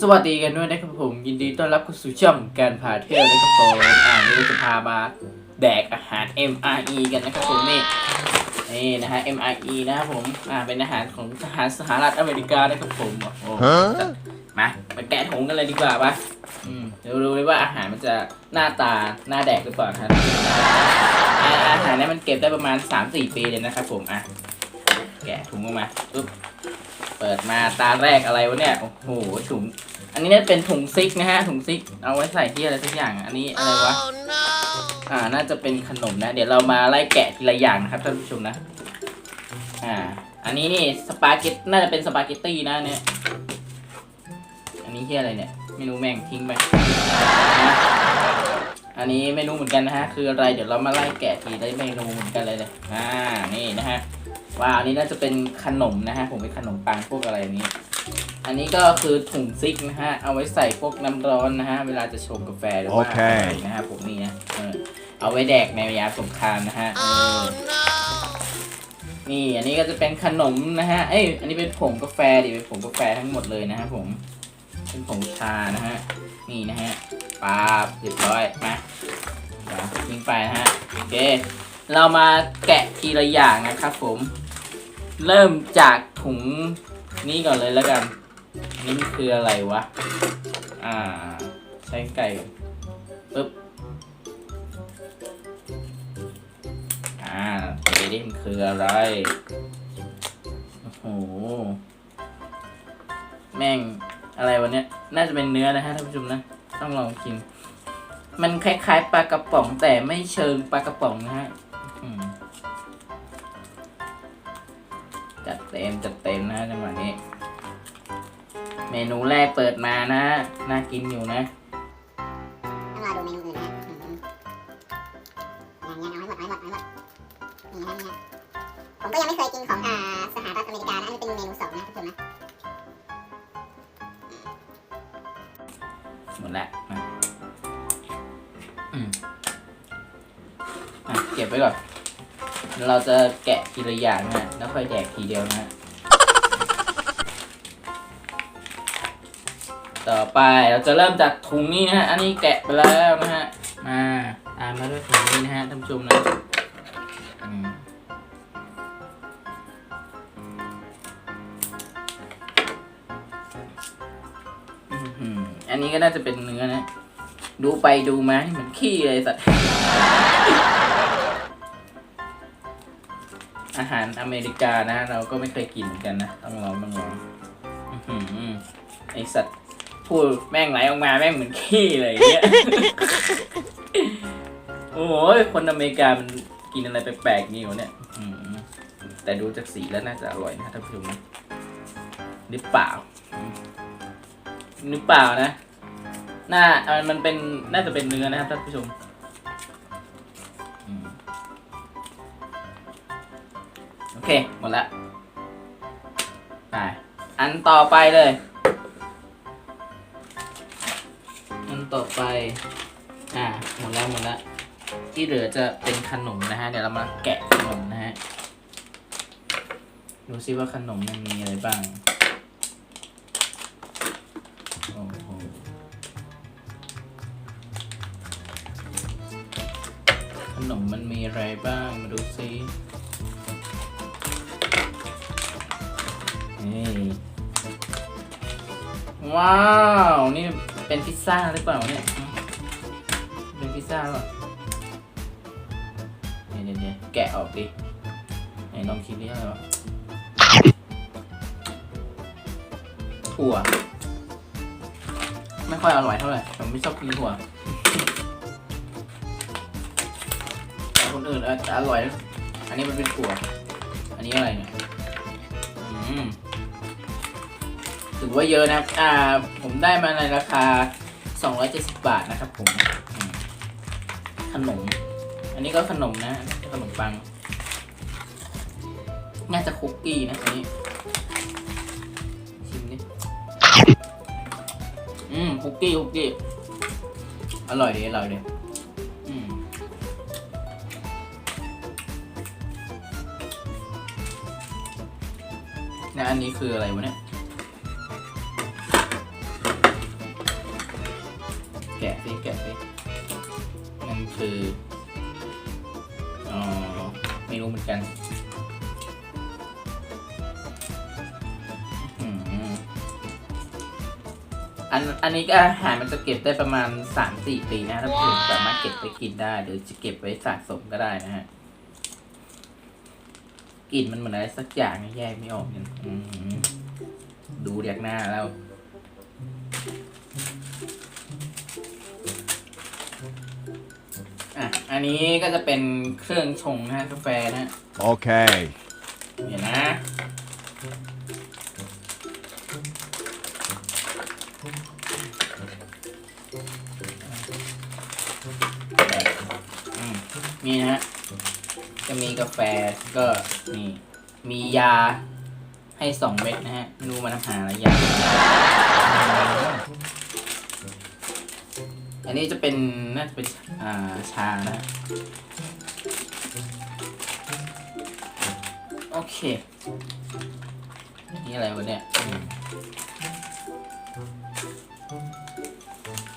สวัสดีกันด้วยนะครับผมยินดีต้อนรับเข้าสู่ช่องการพาเที่ยวนะครับผมอ่านี่เราจะพามาแดกอาหาร MRE กันนะครับผมนี่นี่นะฮะ MRE นะครับผมอ่าเป็นอาหารของทหารสหรัฐอเมริกานะครับผมโอ้โหมามาแกะถุงกันเลยดีกว่าปะอืมเดี๋ยวดูเลยว่าอาหารมันจะหน้าตาหน้าแดกหรือเปล่านะครับอ่าอาหารเนี้มันเก็บได้ประมาณ 3-4 ปีเลยนะครับผมอะแกะถุงออกมาปุ๊บเปิดมาตาแรกอะไรวะเนี่ย โอ้โหถุง อันนี้เนี่ยเป็นถุงซิกนะฮะถุงซิกเอาไว้ใส่ที่อะไรสักอย่างอันนี้อะไรวะอ่าน่าจะเป็นขนมนะ เดี๋ยวเรามาไล่แกะทีละอย่างนะครับท่านผู้ชมนะ อ่า อันนี้นี่สปาเกตน่าจะเป็นสปาเกตตี้นะเนี่ยอันนี้ที่อะไรเนี่ยไม่รู้แม่งทิ้งไปนะอันนี้ไม่รู้เหมือนกันนะฮะ คืออะไรเดี๋ยวเรามาไล่แกะทีได้เมนูเหมือนกันเลยเลยอ่านี่นะฮะว้าวอันนี้น่าจะเป็นขนมนะฮะผมเป็นขนมปังพวกอะไรนี้ อันนี้ก็คือถุงซิกนะฮะ เอาไว้ใส่พวกน้ำร้อนนะฮะ เวลาจะชงกาแฟหรือว่าโอเคอะไรนะฮะผมนี่นะเออเอาไว้แดกในยามสงครามนะฮะเออนี่อันนี้ก็จะเป็นขนมนะฮะ เอ้ย อันนี้เป็นผงกาแฟดิ เป็นผงกาแฟทั้งหมดเลยนะฮะผม เป็นผงชานะฮะ นี่นะฮะปาบเรียบร้อย มาเดี๋ยวยิงไปนะฮะ โอเค เรามาแกะทีละอย่างนะครับผม เริ่มจากถุงนี้ก่อนเลยแล้วกัน นี่มันคืออะไรวะ อ่า ใช้ไก่ปึ๊บ อ่าเดี๋ยนี่มันคืออะไร โอ้โห แม่งอะไรวะเนี่ยน่าจะเป็นเนื้อนะฮะท่านผู้ชมนะ ต้องลองกิน มันคล้ายๆปลากระป๋องแต่ไม่เชิงปลากระป๋องนะฮะจัดเต็มจัดเต็มนะฮะจังหวะนี้ เมนูแรกเปิดมานะฮะน่ากินอยู่นะต้องรอดูเมนูอื่นนะอย่างเงี้ยเอาให้หมดเอาให้หมดเอาให้หมดนี่นะนี่นะผมก็ยังไม่เคยกินของอ่าสหรัฐอเมริกานะอันนี้เป็นเมนูสองนะทุกคนนะหมดแล้วมาอืมอะเก็บไว้ก่อน เราจะแกะทีละอย่างนะ แล้วค่อยแดกทีเดียวนะ ต่อไปเราจะเริ่มจากถุงนี้นะฮะ อันนี้แกะไปแล้วนะฮะ มาตามมาด้วยถุงนี้นะฮะท่านผู้ชมนะอืมอันนี้ก็น่าจะเป็นเนื้อนะ ดูไปดูมาเหมือนขี้เลยสัตว์ อาหารอเมริกานะ เราก็ไม่เคยกินกันนะ ต้องลองต้องลองอื้อหือไอสัตว์ พูดแม่งไหลออกมาแม่งเหมือนขี้เลยอย่างเงี้ยโอ้โหคนอเมริกามันกินอะไรแปลกๆนี่วะเนี่ยอื้อหือแต่ดูจากสีแล้วน่าจะอร่อยนะท่านผู้ชมนะหรือเปล่าอืมหรือเปล่านะน่าเอ่อมันเป็นน่าจะเป็นเนื้อนะครับท่านผู้ชมอืมโอเคหมดละไปอันต่อไปเลย ไป อ่าหมดแล้วหมดแล้ว ที่เหลือจะเป็นขนมนะฮะ เดี๋ยวเรามาแกะขนมนะฮะ ดูซิว่าขนมมันมีอะไรบ้าง โอ้โหขนมมันมีอะไรบ้าง มาดูซินี่ว้าว นี่ เป็นพิซซ่าหรือเปล่าเนี่ยเป็นพิซซ่าหรอเนี่ยเนี่ยแกะออกดิไหนลองคิดดิอะไรวะถั่ว ไม่ค่อยอร่อยเท่าไหร่ผมไม่ชอบกินถั่วแต่คนอื่นอาจจะอร่อย อันนี้มันเป็นถั่ว อันนี้อะไรเนี่ย อืม ถือว่าเยอะนะครับ อ่า ผมได้มาในราคา 270 บาทนะครับผม ขนม อันนี้ก็ขนมนะ ขนมปัง น่าจะคุกกี้นะอันนี้ ชิมดิ อืม คุกกี้ คุกกี้ อร่อยดี อร่อยดีอืมนะอันนี้คืออะไรวะเนี่ยะสิแกะสิมันคืออ๋อไม่รู้เหมือนกันอื้อหืออันอันนี้ก็อาหารมันจะเก็บได้ประมาณสามสี่ปีนะถ้าเพื่อนสามารถเก็บไปกินได้ หรือจะเก็บไว้สะสมก็ได้นะฮะกลิ่นมันเหมือนอะไรสักอย่างแยกไม่ออกเนี่ยอื้อหือดูเรียกหน้าแล้ว อะอันนี้ก็จะเป็นเครื่องชงนะฮะกาแฟนะฮะ Okay. เดี๋ยวนะอืมนี่นะฮะ จะมีกาแฟก็นี่มียาให้สองเม็ดนะฮะ ไม่รู้มาทำหาอะไรยา อันนี้จะเป็นน่าจะเป็นอ่าชานะโอเค นี่อะไรวะเนี่ย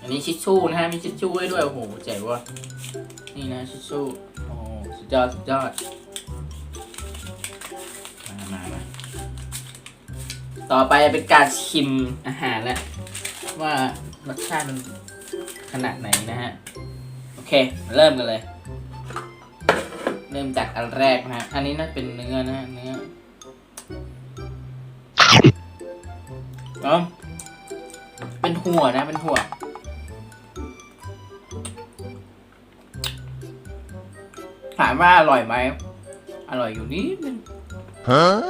อันนี้ชิชชู่นะฮะ มีชิชชู่ให้ด้วย โอ้โหเจ๋งว่ะ นี่นะชิชชู่โอ้สุดยอดสุดยอด มามามาต่อไปเป็นการชิมอาหารแล้วว่ารสชาติมัน ขนาดไหนนะฮะ โอเค เริ่มกันเลย เริ่มจากอันแรกนะฮะ อันนี้น่าเป็นเนื้อนะฮะ เนื้อเอ๋อเป็นหัวนะ เป็นหัว ถามว่าอร่อยไหม อร่อยอยู่นิดนึง Huh?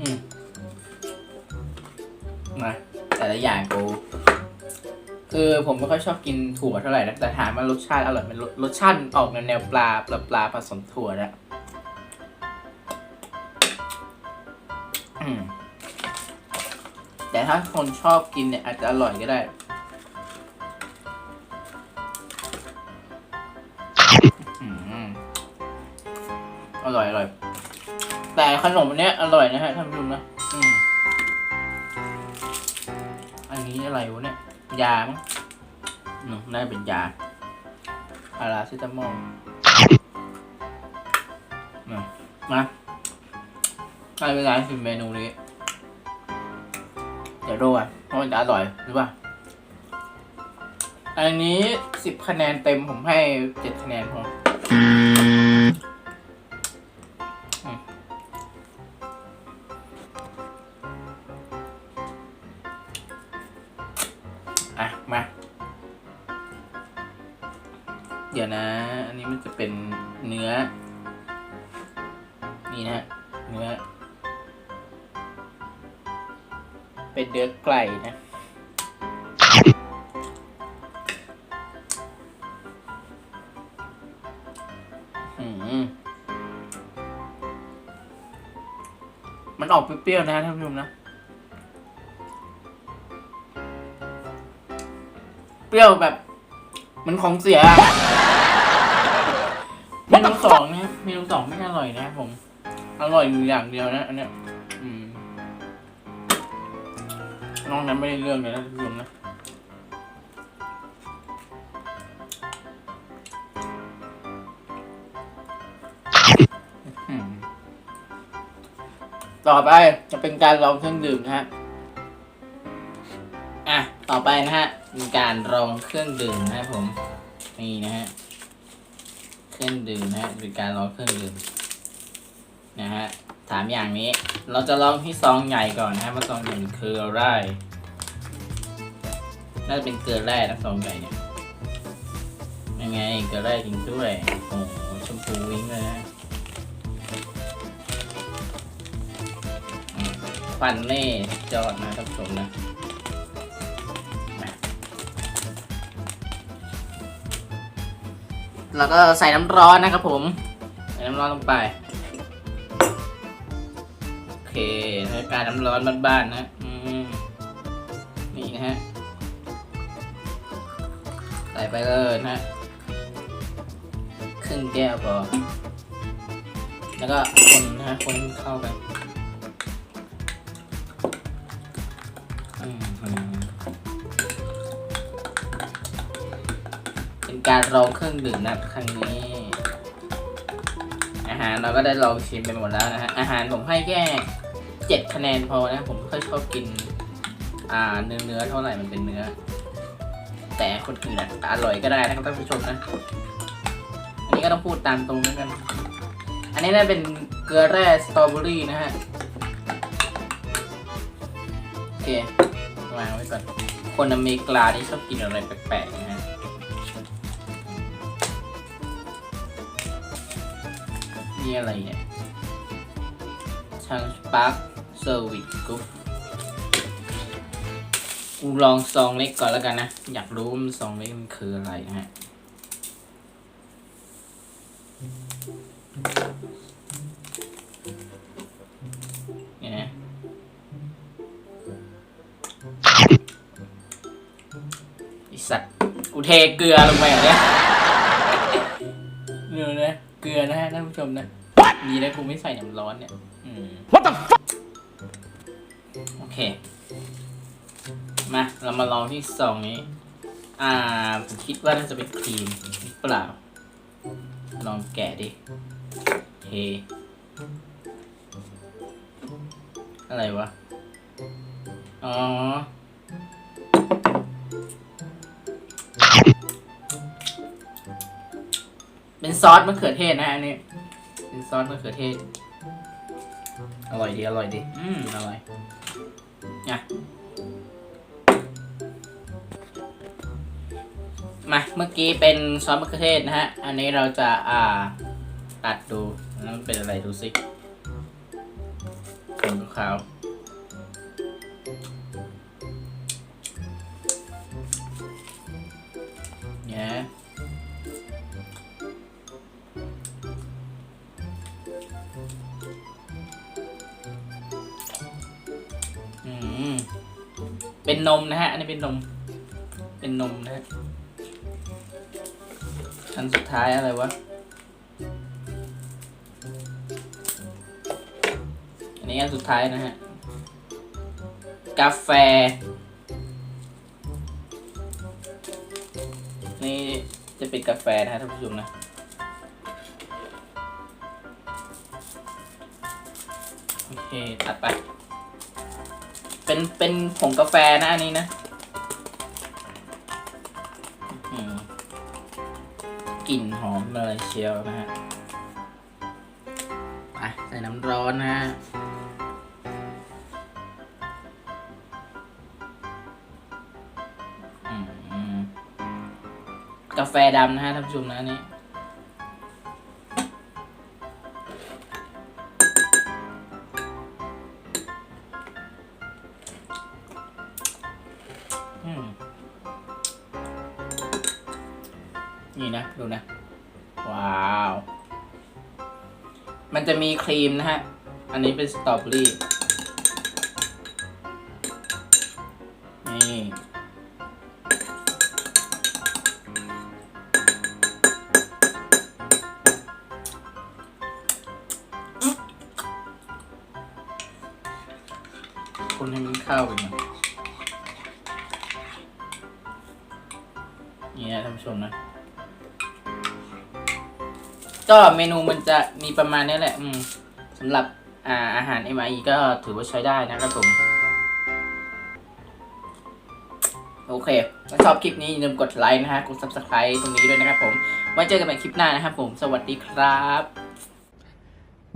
อืมมาแต่ละอย่างกู คือผมไม่ค่อยชอบกินถั่วเท่าไหร่นะแต่ถามว่ารสชาติอร่อยมันรสชาติออกแนวปลาปลาปลาผสมถั่วนะแต่ถ้าคนชอบกินเนี่ยอาจจะอร่อยก็ได้อืมอร่อยอร่อย แต่ขนมเนี้ยอร่อยนะฮะท่านผู้ชมนะอันนี้อะไรวะเนี่ย ยามั้งอืมน่าจะเป็นยาพาราเซตามอลมามาได้เวลาชิมเมนูนี้ เดี๋ยวดูอะว่ามันจะอร่อยหรือเปล่า อันนี้สิบคะแนนเต็มผมให้เจ็ดคะแนนพออ่ เป็นเนื้อไก่นะอืมมันออกเปรี้ยวๆนะท่านผู้ชมนะ เปรี้ยวแบบเหมันของเสียอะเมนูสองนะเมนูสองไม่อร่อยนะผม อร่อยอยู่อย่างเดียวนะอันเนี้ย นอกนั้นไม่ได้เรื่องเลยนะท่านนะต่อไปจะเป็นการลองเครื่องดื่มนะฮะ อะ ต่อไปนะฮะเป็นการลองเครื่องดื่มนะครับผมนี่นะฮะ เครื่องดื่มนะฮะเป็นการลองเครื่องดื่มนะฮะ ถามอย่างนี้ เราจะลองที่ซองใหญ่ก่อนนะฮะว่าซองใหญ่มันคืออะไรน่าจะเป็นเกลือแร่นะซองใหญ่เนี่ยยังไงเกลือแร่จริงด้วยโอ้โหชมพูวิ้งเลยนะอืมฟันเน่จอดนะท่านผู้ชมนะแล้วก็ใส่น้ำร้อนนะครับผม ใส่น้ำร้อนลงไปโอ เคในการน้ำร้อนบ้านๆนะนี่นะฮะใส่ไปเลยนะ ครึ่งแก้วพอ แล้วก็คนนะฮะคนเข้ากันอืมอืมการลองเครื่องดื่มนะครั้งนี้ อาหารเราก็ได้ลองชิมไปหมดแล้วนะฮะ อาหารผมให้แค่ เจ็ดคะแนนพอนะ ผมไม่ค่อยชอบกิน อ่าเนื้อเนื้อเท่าไหร่มันเป็นเนื้อ แต่คนอื่นอะอร่อยก็ได้นะครับท่านผู้ชมนะ อันนี้ก็ต้องพูดตามตรงแล้วกัน อันนี้น่าเป็นเกลือแร่สตรอเบอรี่นะฮะ โอเควางไว้ก่อน คนอเมริกาที่ชอบกินอะไรแปลกๆนะฮะนี่อะไรเนี่ยชังสปาร์ ซอร์วิสกรุ๊ปกูลองซองเล็กก่อนแล้วกันนะ อยากรู้มันซองเล็กมันคืออะไรนะฮะเนี่ยนะไอสัตว์กูเทเกลือลงไปเหรอเนี่ยเดี๋ยวนะเกลือนะฮะท่านผู้ชมนะดีนะกูไม่ใส่น้ำร้อนเนี่ย What the fuck มาเรามาลองที่ซองนี้ อ่า ผมคิดว่าน่าจะเป็นครีมหรือเปล่า ลองแกะดิเทอะไรวะ อ๋อ เป็นซอสมะเขือเทศนะฮะอันนี้ เป็นซอสมะเขือเทศ อร่อยดี อร่อยดี อืม อร่อยเนี่ย มาเมื่อกี้เป็นซอสมะเขือเทศนะฮะ อันนี้เราจะอ่าตัดดูแล้วมันเป็นอะไรดูสิผงขาวเนี่ยอืมเป็นนมนะฮะ อันนี้เป็นนม เป็นนมนะฮะ อันสุดท้ายอะไรวะ อันนี้อันสุดท้ายนะฮะ กาแฟ นี่จะเป็นกาแฟนะฮะท่านผู้ชมนะโอเค ตัดไป เป็น เป็นผงกาแฟนะอันนี้นะ กลิ่นหอมเลยเชียวนะฮะไปใส่น้ำร้อนนะฮะกาแฟดำนะฮะท่านผู้ชมนะนี่ นี่นะ ดูนะ ว้าว มันจะมีครีมนะฮะ อันนี้เป็นสตรอเบอรี่นี่คนให้มันเข้ากันนี่นะท่านผู้ชมนะ ก็เมนูมันจะมีประมาณนี้แหละ อืมสำหรับอ่าอาหาร m อ e ก็ถือว่าใช้ได้นะครับผม โอเคถ้าชอบคลิปนี้อย่าลืมกดไลค์นะฮะ กด subscribe ตรงนี้ด้วยนะครับผม ไว้เจอกันใหม่คลิปหน้านะครับผม สวัสดีครับ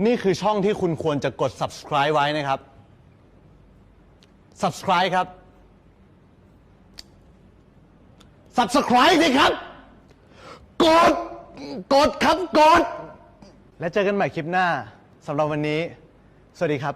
นี่คือช่องที่คุณควรจะกด subscribe ไว้นะครับ subscribe ครับ subscribe สิครับ กด กดครับกด และเจอกันใหม่คลิปหน้าสำหรับวันนี้ สวัสดีครับ